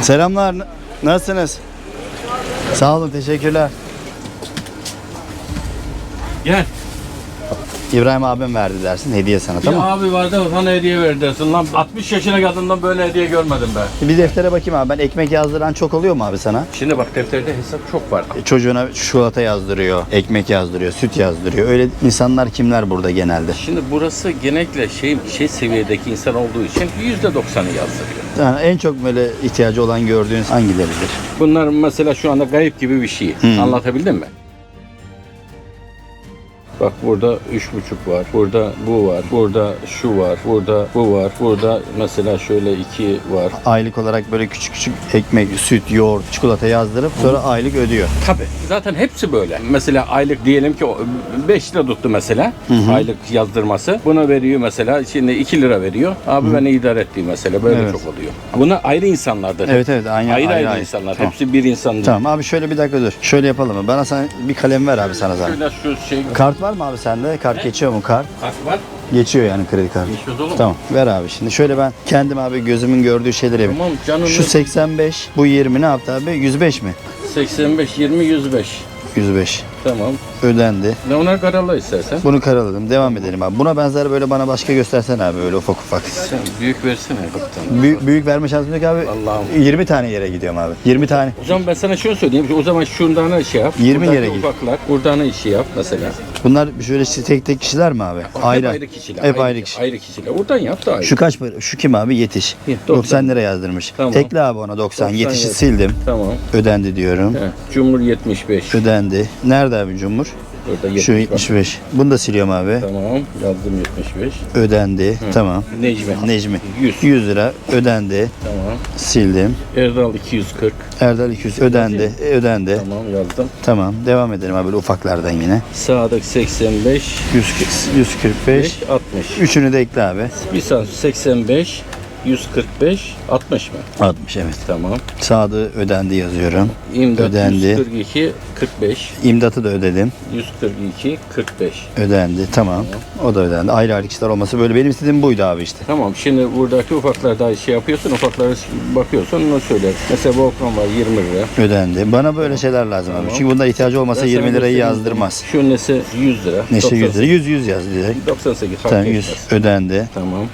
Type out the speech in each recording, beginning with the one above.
Selamlar. Nasılsınız? Sağ olun, teşekkürler. Gel. İbrahim abim verdi dersin, hediye sana Bir tamam abi vardı sana hediye ver dersin lan. 60 yaşına kadından böyle hediye görmedim ben. Bir deftere bakayım abi. Ben ekmek yazdıran çok oluyor mu abi sana? Şimdi bak defterde hesap çok var. E, Çocuğuna çikolata yazdırıyor, ekmek yazdırıyor, süt yazdırıyor. Öyle insanlar kimler burada genelde? Şimdi burası genellikle şey şey seviyedeki insan olduğu için %90'ı yazdırıyor. Yani en çok böyle ihtiyacı olan gördüğünüz hangileridir? Bunlar mesela şu anda kayıp gibi bir şey. Anlatabildim mi? Bak burada üç buçuk var. Burada bu var. Burada şu var. Burada bu var. Burada mesela şöyle iki var. Aylık olarak böyle küçük küçük ekmek, süt, yoğurt, çikolata yazdırıp sonra aylık ödüyor. Tabii. Zaten hepsi böyle. Mesela aylık diyelim ki 5 lira tuttu mesela. Aylık yazdırması. Buna veriyor mesela. Şimdi 2 lira veriyor. Abi beni idare ettiği mesela. Böyle Evet. çok oluyor. Buna ayrı insanlardır. Evet evet aynı Ayrı ayrı, ayrı, insanlar. Tamam. Hepsi bir insan. değil. Tamam abi şöyle bir dakika dur. Şöyle yapalım mı? Bana sen bir kalem ver abi sana zaten. Şöyle şu şey Kart var mı abi sende? Kart geçiyor mu kart? kart var. Geçiyor yani kredi kartı. Geçiyor oğlum. Tamam ver abi şimdi. Şöyle ben kendim abi gözümün gördüğü şeyleri yapayım. Tamam canım. Şu 85, bu 20 ne yaptı abi? 105 mi? 85 20 105. 105 Tamam. ödendi. Ne onlar kararla istersen. Bunu karaladım. Devam edelim abi. Buna benzer böyle bana başka göstersen abi böyle ufak ufak. Sen büyük versene kaptan. Büyük, büyük verme şansım yok abi. Allah'ım. 20 tane yere gidiyorum abi. 20 tane. O zaman ben sana şunu söyleyeyim. O zaman şundan şey yap. 20 Buradaki yere git. Ufaklar. Buradan işi yap mesela. Bunlar şöyle tek tek kişiler mi abi? Hep ayrı kişiler. Hep ayrı kişi. Ayrı kişiler. Oradan yap da ayrı. Şu kaç para? Şu kim abi? Yetiş. Yet- 90, 90 lira yazdırmış. Tamam. Tekle abi ona 90. 90 Yetişi yaz. sildim. Tamam. Ödendi diyorum. He. Cumhur 75. Ödendi. Nerede abi Cumhur? Burada Şu 75. 75. Bunu da siliyorum abi. Tamam. Yazdım 75. Ödendi. Tamam. Necmi. Necmi. 100. 100 lira ödendi. Tamam. Sildim. Erdal 240. Erdal 200 ödendi. E, ödendi. Tamam yazdım. Tamam. Devam edelim abi böyle ufaklardan yine. Sadık 85. 100, 145. 60. Üçünü de ekle abi. Bir saniye 85. 145. 60 mı? 60 evet. Tamam. Sadı ödendi yazıyorum. İmdat Ödendi. 142. 45. İmdatı da ödedim. 142. 45. Ödendi. Tamam. O da ödendi. Ayrı ayrı kişiler olması böyle. Benim istediğim buydu abi işte. Tamam şimdi buradaki ufaklarda şey yapıyorsun ufaklara bakıyorsun onu söyler. Mesela Volkan var 20 lira. Ödendi. Bana böyle şeyler lazım abi. Çünkü bunda ihtiyacı olmasa Ben 20 sana lirayı yazdırmaz. Şu nesi 100 lira. Neşe 100 lira. 98. 100 100 yaz direkt. 98 fark Tamam 100 etmez. ödendi. Tamam.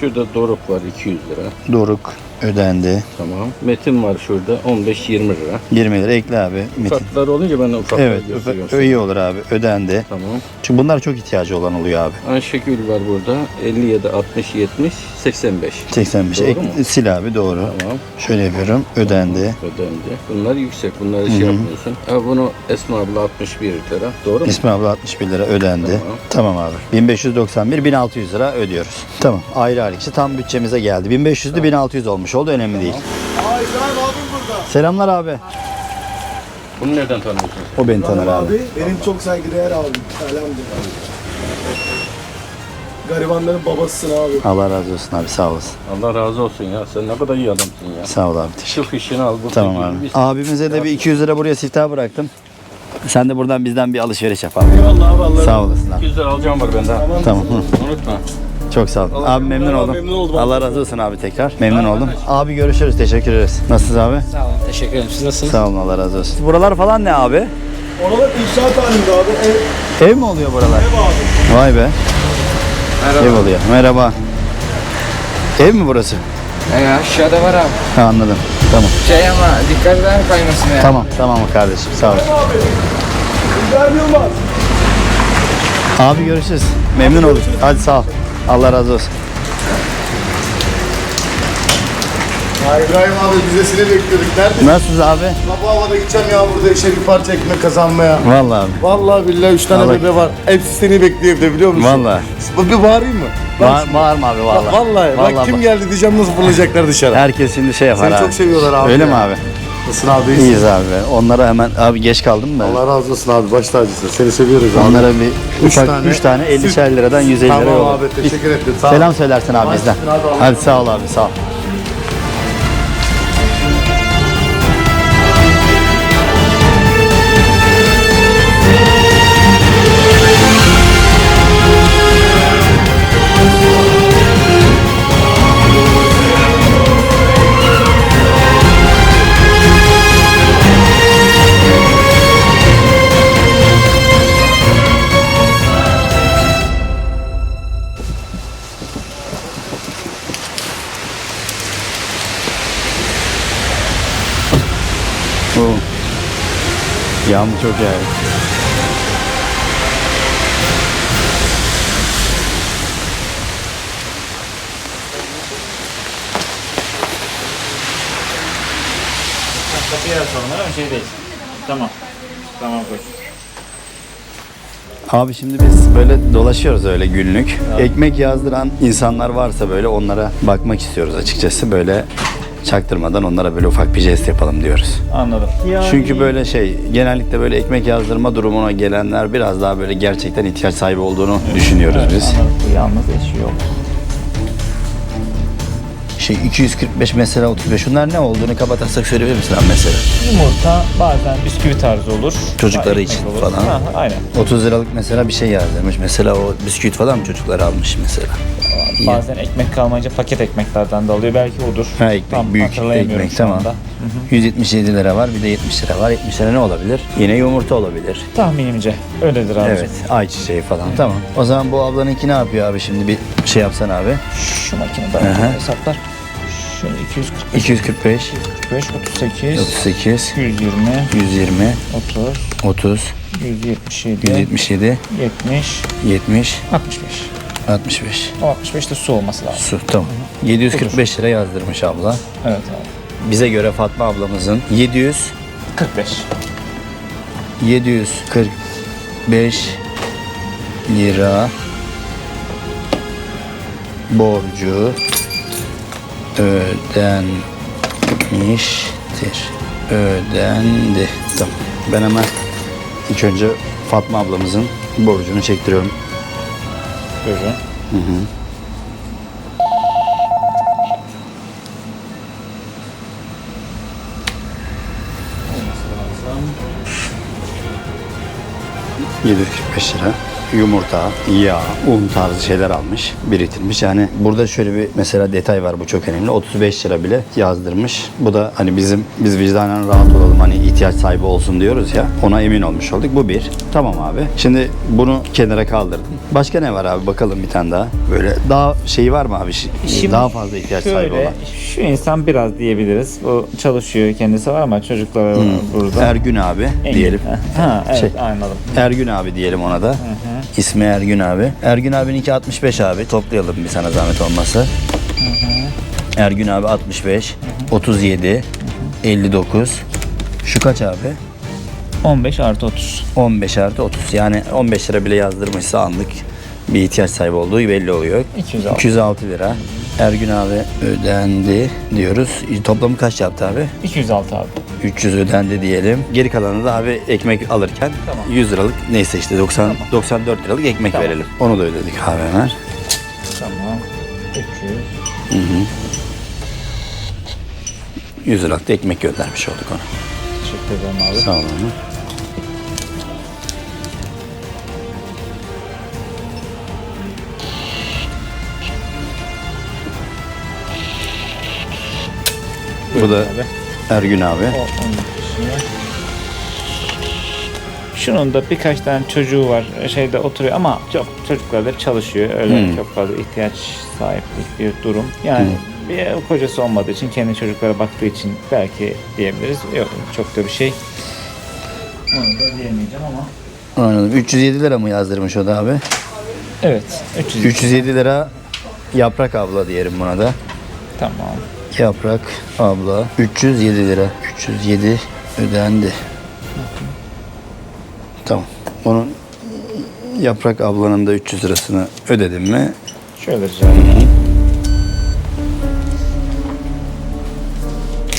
Şurada Doruk var 200 lira. Doruk ödendi. Tamam. Metin var şurada 15-20 lira. 20 lira ekle abi. Metin. Ufaklar olunca ben de ufakları Evet, gösteriyorum. iyi olur abi. Ödendi. Tamam. Çünkü bunlar çok ihtiyacı olan oluyor abi. Ayşegül var burada 57, 60, 70, 85. 85. Doğru Ek- mu? sil abi doğru. Tamam. Şöyle yapıyorum. Ödendi. Ödendi. Bunlar yüksek. Bunları şey yapmıyorsun. Ha, bunu Esma abla 61 lira. Doğru mu? İsmi abla 61 lira ödendi. Tamam. Tamam abi. 1591 1600 lira ödüyoruz. Tamam. Ayrı ayrı tam bütçemize geldi. 1500'lü 1600 olmuş oldu önemli değil. Selamlar abi. Bunu nereden tanıyorsun? sen? O beni tanır abi. Abi benim çok saygıdeğer abim. Elhamdülillah. Garibanların babasısın abi. Allah razı olsun abi sağ olasın. Allah razı olsun ya. Sen ne kadar iyi adamsın ya. Sağ ol abi. Teşekkür Şu fişini al. Bu Tamam abi. biz- Abimize de bir 200 lira buraya siftah bıraktım. Sen de buradan bizden bir alışveriş yap abi. Eyvallah abi. Allah Sağ olasın abi. 200 lira alacağım var bende. Tamam. Tamam. hı. Unutma. Çok sağ ol. Abi memnun Allah oldum. memnun oldum. Allah razı olsun abi tekrar. Memnun oldum. Abi görüşürüz. Teşekkür ederiz. Nasılsınız abi? Sağ olun, teşekkür ederim. Siz nasılsınız? Sağ olun Allah razı olsun. Buralar falan ne abi? Oralar inşaat halinde abi. Ev, Ev mi oluyor buralar? ev abi. Vay be. Merhaba. Ev oluyor. Merhaba. Ev mi burası? Ee, aşağıda var abi. Ha, anladım. Tamam. Şey ama dikkat eder kaymasın ya. Tamam. Tamam kardeşim. Sağ ol. Abi. İbrahim Yılmaz. Abi görüşürüz. Memnun olduk. Hadi sağ ol. Allah razı olsun. Ya İbrahim abi biz de seni bekliyorduk. Neredesin? Nasılsınız abi? Bu havada gideceğim ya burada işe bir parça ekmek kazanmaya. Vallahi abi. Vallahi billahi üç tane Vallahi- bebe var. Hepsi seni bekliyor evde biliyor musun? Vallahi. Bir bağırayım mı? Bak Bağır, bağırma abi vallahi. Vallahi, bak kim bak. geldi diyeceğim nasıl fırlayacaklar dışarı. Herkes şimdi şey yapar Seni abi. çok seviyorlar abi Öyle ya. mi abi? Nasılsın abi? İyiyiz abi. Onlara hemen abi geç kaldım mı? Allah razı olsun abi baş tacısın. Seni seviyoruz abi. Onlara bir Üç ufak tane. 3 tane 50'şer liradan 150 lira Tamam abi teşekkür ettim. Sağ. Selam söylersin abi bizden. Hadi sağ ol abi sağ ol. Yağmur çok yağıyor. Kapıyı açalım ama şey değil. Tamam. Tamam koç. Abi şimdi biz böyle dolaşıyoruz öyle günlük. Ekmek yazdıran insanlar varsa böyle onlara bakmak istiyoruz açıkçası. Böyle çaktırmadan onlara böyle ufak bir jest yapalım diyoruz. Anladım. Çünkü böyle şey genellikle böyle ekmek yazdırma durumuna gelenler biraz daha böyle gerçekten ihtiyaç sahibi olduğunu düşünüyoruz biz. Anladım. Bu yalnız eşi yok. Şey 245 mesela 35 şunlar ne olduğunu kapatırsak söyleyebilir misin abi mesela? Yumurta bazen bisküvi tarzı olur. Çocukları için olur. falan. Ha, aynen. 30 liralık mesela bir şey yazdırmış. Mesela o bisküvit falan mı çocuklar almış mesela? İyi. Bazen ekmek kalmayınca paket ekmeklerden de alıyor. Belki odur. Ha ekmek, Tam büyük ekmek tamam. anda. 177 lira var bir de 70 lira var. 70 lira ne olabilir? Yine yumurta olabilir. Tahminimce öyledir abi. Evet ayçiçeği falan tamam. O zaman bu ablanınki ne yapıyor abi şimdi bir şey yapsan abi. Şu makinede hesaplar. Şöyle 245, 245, 245, 38, 38, 120, 120, 30, 30, 177, 177, 70, 70, 65. 65. O 65 de su olması lazım. Su tamam. 745 lira yazdırmış abla. Evet abi. Bize göre Fatma ablamızın 700 45. 745 lira borcu ödenmiştir. Ödendi. Tamam. Ben hemen ilk önce Fatma ablamızın borcunu çektiriyorum. Buyurun. Hı 745 lira. Yumurta, yağ, un tarzı şeyler almış, biriktirmiş. Yani burada şöyle bir mesela detay var bu çok önemli. 35 lira bile yazdırmış. Bu da hani bizim biz vicdanen rahat olalım hani ihtiyaç sahibi olsun diyoruz ya. Ona emin olmuş olduk. Bu bir. Tamam abi. Şimdi bunu kenara kaldırdım. Başka ne var abi bakalım bir tane daha. Böyle daha şey var mı abi? Şimdi daha fazla ihtiyaç sahibi Şöyle, olan. şu insan biraz diyebiliriz. Bu çalışıyor kendisi var ama çocuklar var burada. Ergün abi En- diyelim. Ha, evet Şey. anladım. Ergün abi diyelim ona da. İsmi Ergün abi. Ergün abinin 65 abi. Toplayalım bir sana zahmet olmasa. Ergün abi 65, 37, 59. Şu kaç abi? 15 artı 30. 15 artı 30. Yani 15 lira bile yazdırmışsa anlık bir ihtiyaç sahibi olduğu belli oluyor. 206. 206 lira. Ergün abi ödendi diyoruz. Toplamı kaç yaptı abi? 206 abi. 300 ödendi diyelim. Geri kalanı da abi ekmek alırken 100 liralık neyse işte 90 94 liralık ekmek Tamam. verelim. Onu da ödedik abi hemen. Tamam. 300. 100 liralık da ekmek göndermiş olduk ona. Teşekkür ederim abi. Sağ olun. Bu da abi. Ergün abi. O. Şunun da birkaç tane çocuğu var şeyde oturuyor ama çok çocuklar da çalışıyor. Öyle Hmm. çok fazla ihtiyaç sahiplik bir durum. Yani bir kocası olmadığı için kendi çocuklara baktığı için belki diyebiliriz. Yok çok da bir şey. Onu da diyemeyeceğim ama. Anladım. 307 lira mı yazdırmış o da abi? Evet 300. 307 lira yaprak abla diyelim buna da. Tamam. Yaprak abla 307 lira. 307 ödendi. Tamam. Onun yaprak ablanın da 300 lirasını ödedim mi? Şöyle rica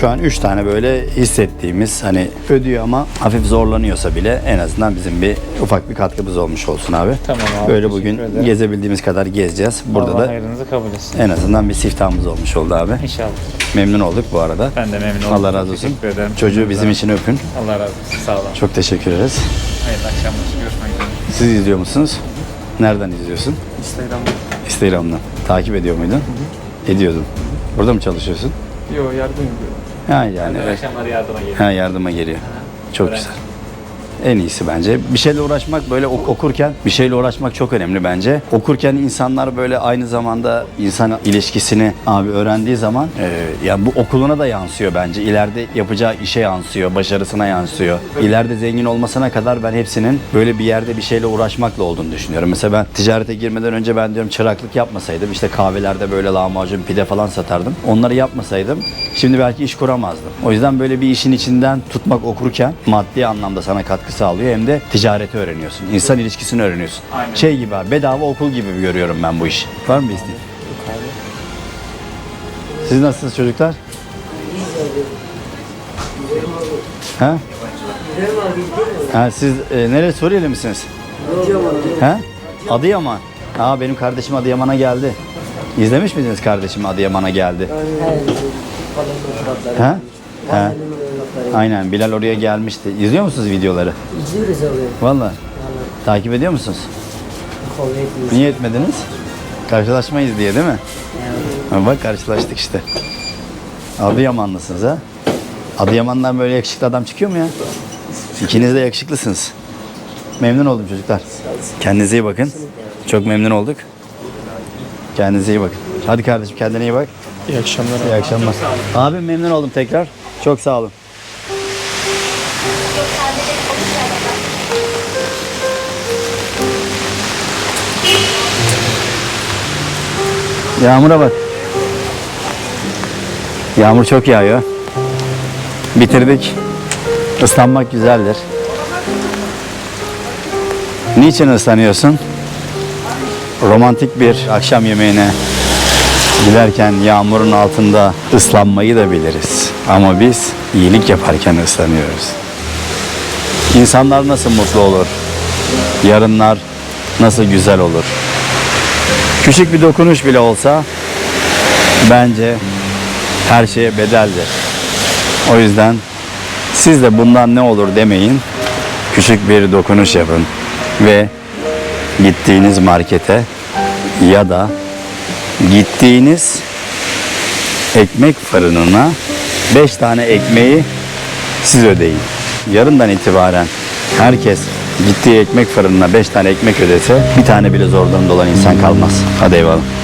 Şu an 3 tane böyle hissettiğimiz hani ödüyor ama hafif zorlanıyorsa bile en azından bizim bir ufak bir katkımız olmuş olsun abi. Tamam abi, Böyle bugün ederim. gezebildiğimiz kadar gezeceğiz. Burada Allah da hayrınızı kabul etsin. en azından bir siftahımız olmuş oldu abi. İnşallah. Memnun olduk bu arada. Ben de memnun oldum. Allah razı olsun. Teşekkür ederim. Çocuğu bizim için öpün. Allah razı olsun. Sağ olun. Çok teşekkür ederiz. Hayırlı akşamlar. Görüşmek üzere. Siz izliyor musunuz? Nereden izliyorsun? Instagram'da. Instagram'dan. Takip ediyor muydun? Ediyordum. Burada mı çalışıyorsun? Yo yardım ediyorum. Ha yani. Akşamları yardıma geliyor. Ha yardıma geliyor. Çok güzel. En iyisi bence. Bir şeyle uğraşmak böyle ok- okurken bir şeyle uğraşmak çok önemli bence. Okurken insanlar böyle aynı zamanda insan ilişkisini abi öğrendiği zaman e, yani bu okuluna da yansıyor bence. İleride yapacağı işe yansıyor, başarısına yansıyor. İleride zengin olmasına kadar ben hepsinin böyle bir yerde bir şeyle uğraşmakla olduğunu düşünüyorum. Mesela ben ticarete girmeden önce ben diyorum çıraklık yapmasaydım işte kahvelerde böyle lahmacun pide falan satardım. Onları yapmasaydım şimdi belki iş kuramazdım. O yüzden böyle bir işin içinden tutmak okurken maddi anlamda sana katkı sağlıyor hem de ticareti öğreniyorsun. İnsan ilişkisini öğreniyorsun. Aynen. Şey gibi abi bedava okul gibi görüyorum ben bu işi. Var mı bir isteğin? Siz nasılsınız çocuklar? Ha? Ha siz e, neresi Suriyeli misiniz? Ha? Adıyaman. Aa benim kardeşim Adıyaman'a geldi. İzlemiş miydiniz kardeşim Adıyaman'a geldi? Ha? Ha? Aynen Bilal oraya gelmişti. İzliyor musunuz videoları? İzliyoruz abi. Vallahi. Takip ediyor musunuz? Kuvvetli. Niye etmediniz? Karşılaşmayız diye değil mi? Ha, bak karşılaştık işte. Adıyamanlısınız ha? Adıyaman'dan böyle yakışıklı adam çıkıyor mu ya? İkiniz de yakışıklısınız. Memnun oldum çocuklar. Kendinize iyi bakın. Çok memnun olduk. Kendinize iyi bakın. Hadi kardeşim kendine iyi bak. İyi akşamlar. İyi akşamlar. Abim memnun oldum tekrar. Çok sağ olun. Yağmura bak. Yağmur çok yağıyor. Bitirdik. Islanmak güzeldir. Niçin ıslanıyorsun? Romantik bir akşam yemeğine giderken yağmurun altında ıslanmayı da biliriz. Ama biz iyilik yaparken ıslanıyoruz. İnsanlar nasıl mutlu olur? Yarınlar nasıl güzel olur? Küçük bir dokunuş bile olsa bence her şeye bedeldir. O yüzden siz de bundan ne olur demeyin. Küçük bir dokunuş yapın ve gittiğiniz markete ya da gittiğiniz ekmek fırınına 5 tane ekmeği siz ödeyin. Yarından itibaren herkes gittiği ekmek fırınına 5 tane ekmek ödese bir tane bile zor durumda olan insan kalmaz. Hadi eyvallah.